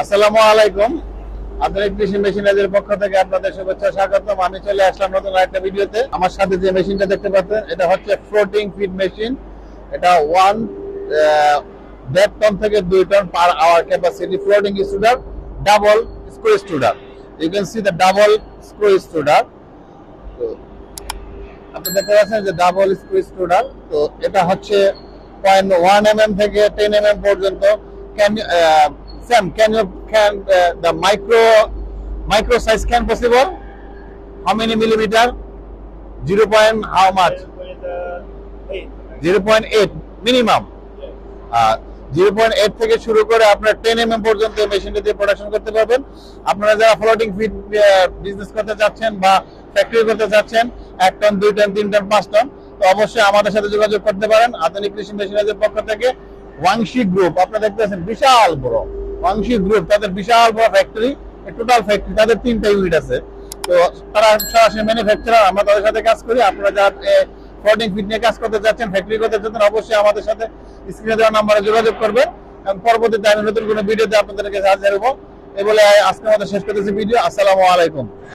আসসালামু আলাইকুম। আপনার কৃষি মেশিনারির পক্ষ থেকে আপনাদের শুভেচ্ছা স্বাগতম। আমি চলে আসলাম নতুন একটা ভিডিওতে। আমার সাথে যে মেশিনটা দেখতে পাচ্ছেন, এটা হচ্ছে ফ্লোটিং ফিড মেশিন এটা ওয়ান দেড় টন থেকে দুই ton per hour capacity floating extruder double screw extruder you can see the double screw extruder তো, আপনি দেখতে পাচ্ছেন যে ডাবল স্ক্রু স্টুডার তো, এটা হচ্ছে পয়েন্ট ওয়ান এম এম থেকে টেন এম এম পর্যন্ত can same can you can the micro micro size can possible how many millimetre zero point how much zero point eight minimum zero point eight থেকে শুরু করে আপনার ten M M পর্যন্ত মেশিনটা দিয়ে production করতে পারবেন। আপনারা যারা ফ্লোটিং ফিড বিজনেস করতে চাচ্ছেন বা ফ্যাক্টরি করতে চাচ্ছেন, এক টন দুই টন তিন টন পাঁচ টন তো অবশ্যই আমাদের সাথে যোগাযোগ করতে পারেন। আধুনিক কৃষি মেশিনারিজের পক্ষ থেকে। ওয়াংশি গ্রুপ আপনারা দেখতে পাচ্ছেন বিশাল বড়। ওয়াংশি গ্রুপ তাদের বিশাল বড় ফ্যাক্টরি টোটাল ফ্যাক্টরি তাদের তিনটা ইউনিট আছে। তো তারা সরাসরি ম্যানুফ্যাকচারার আমরা তাদের সাথে কাজ করি, আপনারা যারা ফর্ডিং ফিট নিয়ে কাজ করতে যাচ্ছেন ফ্যাক্টরি করতে যাচ্ছেন, অবশ্যই আমাদের সাথে স্ক্রিনে দেওয়া নাম্বারে যোগাযোগ করবেন। এবং পরবর্তীতে আমি নতুন কোনো ভিডিওতে আপনাদেরকে সাহায্য করব এ বলে আজকে আমাদের শেষ করতেছি ভিডিও আসসালামু আলাইকুম।